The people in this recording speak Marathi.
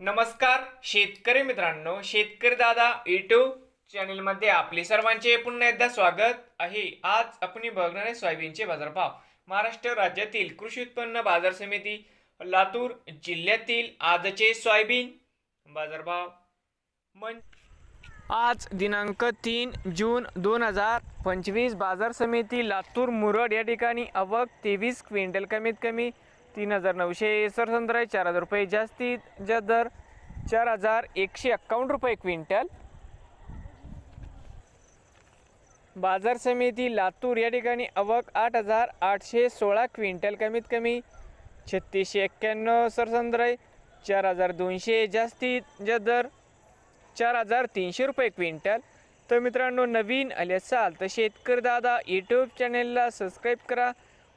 नमस्कार शेतकरी मित्रांनो शेतकरी दादा यूट्यूब चॅनलमध्ये आपले सर्वांचे पुन्हा एकदा स्वागत आहे. आज आपण बघणार आहे सोयाबीनचे बाजारभाव. महाराष्ट्र राज्यातील कृषी उत्पन्न बाजार समिती लातूर जिल्ह्यातील आजचे सोयाबीन बाजारभाव. मन आज दिनांक तीन जून दोन हजार पंचवीस बाजार समिती लातूर मुरड या ठिकाणी अवक तेवीस क्विंटल कमीत कमी तीन हजार नऊशे सरसंत्र आहे चार हजार रुपये जास्तीत जास्त. दर चार हजार एकशे एक्कावन्न रुपये क्विंटल. बाजार समिती लातूर या ठिकाणी आवक आठ हजार आठशे सोळा क्विंटल कमीत कमी. छत्तीसशे एक्क्याण्णव सरसंत्र आहे चार हजार दोनशे जास्तीत जास्त. दर चार हजार तीनशे रुपये क्विंटल. तर मित्रांनो नवीन आले असाल तर शेतकरी दादा यूट्यूब चॅनेलला सबस्क्राईब करा.